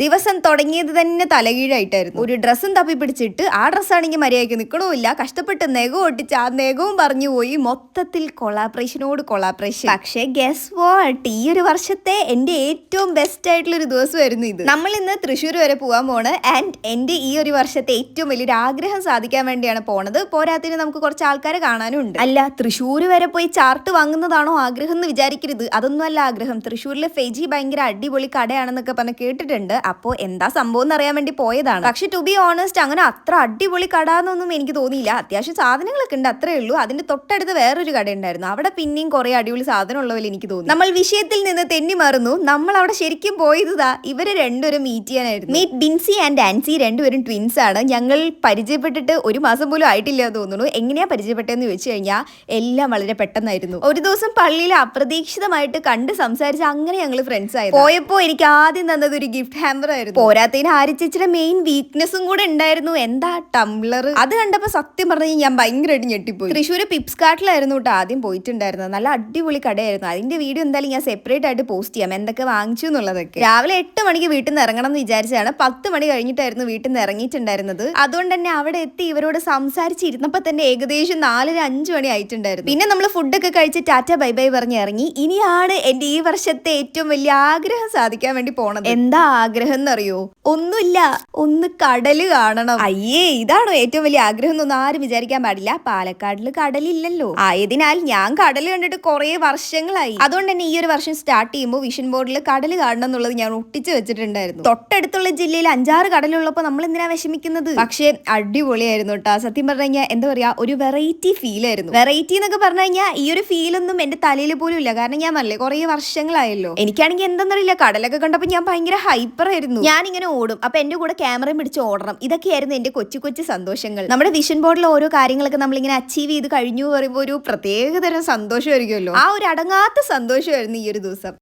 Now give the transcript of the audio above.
ദിവസം തുടങ്ങിയത് തന്നെ തലകീഴായിട്ടായിരുന്നു. ഒരു ഡ്രസ്സും തപ്പി പിടിച്ചിട്ട് ആ ഡ്രസ്സാണെങ്കിൽ മര്യാദയ്ക്ക് നിൽക്കണമില്ല കഷ്ടപ്പെട്ട് നെഗം ഒട്ടിച്ച് ആ നെഗവും പറഞ്ഞു പോയി. മൊത്തത്തിൽ കൊളാപ്രേഷനോട് കൊളാപ്രേഷൻ പക്ഷേ ഗസ് വാട്ട് ഈ ഒരു വർഷത്തെ എന്റെ ഏറ്റവും ബെസ്റ്റ് ആയിട്ടുള്ള ഒരു ദിവസമായിരുന്നു ഇത്. നമ്മൾ ഇന്ന് തൃശ്ശൂർ വരെ പോകാൻ പോണ്. ആൻഡ് എന്റെ ഈ ഒരു വർഷത്തെ ഏറ്റവും വലിയൊരു ആഗ്രഹം സാധിക്കാൻ വേണ്ടിയാണ് പോണത്. പോരാത്തിന് നമുക്ക് കുറച്ച് ആൾക്കാരെ കാണാനും ഉണ്ട് അല്ല തൃശ്ശൂർ വരെ പോയി ചാർട്ട് വാങ്ങുന്നതാണോ ആഗ്രഹം എന്ന് വിചാരിക്കരുത്. അതൊന്നും അല്ല ആഗ്രഹം. തൃശ്ശൂരിലെ ഫെജി ഭയങ്കര അടിപൊളി കടയാണെന്നൊക്കെ പറഞ്ഞ് കേട്ടിട്ടുണ്ട്. അപ്പോൾ എന്താ സംഭവം എന്ന് അറിയാൻ വേണ്ടി പോയതാണ്. പക്ഷെ ടു ബി ഓണസ്റ്റ് അങ്ങനെ അത്ര അടിപൊളി കട എന്നൊന്നും എനിക്ക് തോന്നിയില്ല. അത്യാവശ്യം സാധനങ്ങളൊക്കെ ഉണ്ട് അത്രേ ഉള്ളൂ. അതിന്റെ തൊട്ടടുത്ത് വേറൊരു കട ഉണ്ടായിരുന്നു. അവിടെ പിന്നെയും കുറെ അടിപൊളി സാധനം ഉള്ള പോലെ എനിക്ക് തോന്നി. നമ്മൾ വിഷയത്തിൽ നിന്ന് തെന്നി മാറുന്നു. നമ്മൾ അവിടെ ശരിക്കും പോയതാ ഇവരെ രണ്ടുപേരും മീറ്റ് ചെയ്യാനായിരുന്നു. മീറ്റ് ബിൻസി ആൻഡ് ആൻസി രണ്ടുപേരും ട്വിൻസ് ആണ്. ഞങ്ങൾ പരിചയപ്പെട്ടിട്ട് ഒരു മാസം പോലും ആയിട്ടില്ല എന്ന് തോന്നുന്നു. എങ്ങനെയാ പരിചയപ്പെട്ടതെന്ന് ചോദിച്ചു കഴിഞ്ഞാൽ എല്ലാം വളരെ പെട്ടെന്നായിരുന്നു. ഒരു ദിവസം പള്ളിയിൽ അപ്രതീക്ഷിതമായിട്ട് കണ്ട് സംസാരിച്ച് അങ്ങനെ ഞങ്ങൾ ഫ്രണ്ട്സ് ആയി പോയപ്പോ എനിക്ക് ആദ്യം തന്നത് ഒരു ഗിഫ്റ്റ് ഹാമ്പർ ആയിരുന്നു പോരാത്തതിന് ആര്യച്ചേച്ചിയുടെ മെയിൻ വീക്ക്നെസ്സും കൂടെ ഉണ്ടായിരുന്നു. എന്താ ടംബ്ലർ അത് കണ്ടപ്പോ സത്യം പറഞ്ഞു ഞാൻ ഭയങ്കരമായിട്ട് ഞെട്ടിപ്പോയി. തൃശ്ശൂർ പിപ്സ് കാട്ടിലായിരുന്നു കേട്ടോ ആദ്യം പോയിട്ടുണ്ടായിരുന്നത്. നല്ല അടിപൊളി കടയായിരുന്നു. അതിന്റെ വീഡിയോ എന്തായാലും ഞാൻ സെപ്പറേറ്റ് ആയിട്ട് പോസ്റ്റ് ചെയ്യാം. എന്തൊക്കെ വാങ്ങിച്ചു എന്നുള്ളതൊക്കെ. രാവിലെ എട്ട് മണിക്ക് വീട്ടിൽ നിന്ന് ഇറങ്ങണം എന്ന് വിചാരിച്ചാണ് പത്ത് മണി കഴിഞ്ഞിട്ടായിരുന്നു വീട്ടിൽ നിന്ന് ഇറങ്ങിയിട്ടുണ്ടായിരുന്നത്. അതുകൊണ്ട് തന്നെ അവിടെ എത്തി ഇവരോട് സംസാരിച്ചിരുന്നപ്പോ തന്നെ ഏകദേശം നാലര അഞ്ചു മണി ആയിട്ടുണ്ടായിരുന്നു. പിന്നെ നമ്മൾ ഫുഡൊക്കെ കഴിച്ച് ടാറ്റ ബൈ ബൈ പറഞ്ഞ് ഇറങ്ങി. ഇനിയാണ് എന്റെ ഈ വർഷത്തെ ഏറ്റവും വലിയ ആഗ്രഹം സാധിക്കാൻ വേണ്ടി പോണത്. എന്താ ആഗ്രഹം? എന്നറിയോ ഒന്നുമില്ല. ഒന്ന് കടൽ കാണണം. അയ്യേ ഇതാണോ ഏറ്റവും വലിയ ആഗ്രഹം എന്നൊന്നും ആരും വിചാരിക്കാൻ പാടില്ല. പാലക്കാടിൽ കടലില്ലല്ലോ. ആയതിനാൽ ഞാൻ കടൽ കണ്ടിട്ട് കുറെ വർഷങ്ങളായി. അതുകൊണ്ട് തന്നെ ഈ ഒരു വർഷം സ്റ്റാർട്ട് ചെയ്യുമ്പോൾ വിഷൻ ബോർഡിൽ കടൽ കാണണം എന്നുള്ളത് ഞാൻ ഒട്ടിച്ചു വെച്ചിട്ടുണ്ടായിരുന്നു. തൊട്ടടുത്തുള്ള ജില്ലയിൽ അഞ്ചാറ് കടലുള്ളപ്പോൾ നമ്മൾ എന്തിനാ വിഷമിക്കുന്നത്? പക്ഷേ അടിപൊളിയായിരുന്നു കേട്ടോ സത്യം പറഞ്ഞു കഴിഞ്ഞാൽ എന്താ പറയാ ഒരു വെറൈറ്റി ഫീൽ ആയിരുന്നു. വെറൈറ്റി എന്നൊക്കെ പറഞ്ഞു കഴിഞ്ഞാൽ ഈ ഒരു ഫീലൊന്നും എന്റെ തലയിൽ പോലും ഇല്ല. കാരണം ഞാൻ പറഞ്ഞില്ലേ കുറെ വർഷങ്ങളായല്ലോ. എനിക്കാണെങ്കിൽ എന്തെന്നറിയില്ല കടലൊക്കെ കണ്ടപ്പോൾ ഞാൻ ഭയങ്കര ഹൈപ്പർ ഞാൻ ഇങ്ങനെ ഓടും. അപ്പൊ എന്റെ കൂടെ ക്യാമറയും പിടിച്ച് ഓടണം. ഇതൊക്കെയായിരുന്നു എന്റെ കൊച്ചു കൊച്ചു സന്തോഷങ്ങൾ. നമ്മുടെ വിഷൻ ബോർഡിലെ ഓരോ കാര്യങ്ങളൊക്കെ നമ്മളിങ്ങനെ അച്ചീവ് ചെയ്ത് കഴിഞ്ഞു പറയുമ്പോൾ ഒരു പ്രത്യേകതരം സന്തോഷമായിരിക്കുമല്ലോ. ആ ഒരു അടങ്ങാത്ത സന്തോഷമായിരുന്നു ഈ ഒരു ദിവസം.